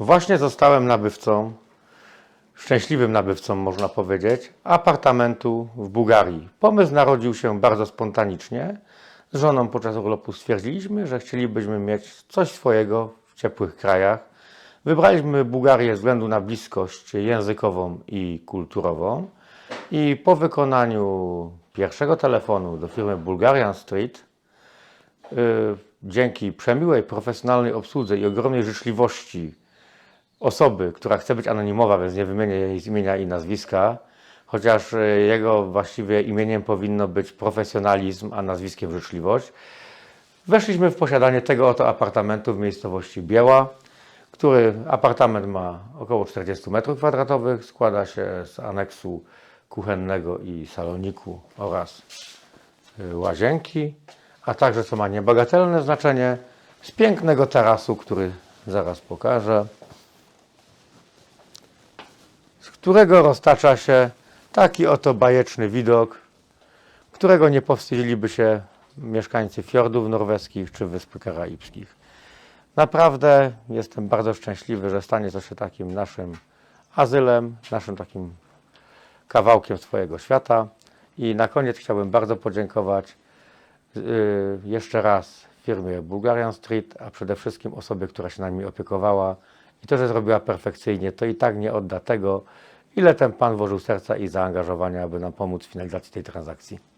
Właśnie zostałem nabywcą, szczęśliwym nabywcą można powiedzieć, apartamentu w Bułgarii. Pomysł narodził się bardzo spontanicznie. Z żoną podczas urlopu stwierdziliśmy, że chcielibyśmy mieć coś swojego w ciepłych krajach. Wybraliśmy Bułgarię ze względu na bliskość językową i kulturową. I po wykonaniu pierwszego telefonu do firmy Bulgarian Street, y, dzięki przemiłej, profesjonalnej obsłudze i ogromnej życzliwości osoby, która chce być anonimowa, więc nie wymienię jej imienia i nazwiska, chociaż e, jego właściwie imieniem powinno być profesjonalizm, a nazwiskiem życzliwość. Weszliśmy w posiadanie tego oto apartamentu w miejscowości Biała, który apartament ma około 40 m2, składa się z aneksu kuchennego i saloniku oraz y, łazienki, a także, co ma niebagatelne znaczenie, z pięknego tarasu, który zaraz pokażę z którego roztacza się taki oto bajeczny widok, którego nie powstydziliby się mieszkańcy fiordów norweskich czy Wysp Karaibskich. Naprawdę jestem bardzo szczęśliwy, że stanie to się takim naszym azylem, naszym takim kawałkiem swojego świata. I na koniec chciałbym bardzo podziękować yy, jeszcze raz firmie Bulgarian Street, a przede wszystkim osobie, która się nami opiekowała i to, że zrobiła perfekcyjnie, to i tak nie odda tego, ile ten pan włożył serca i zaangażowania, aby nam pomóc w finalizacji tej transakcji.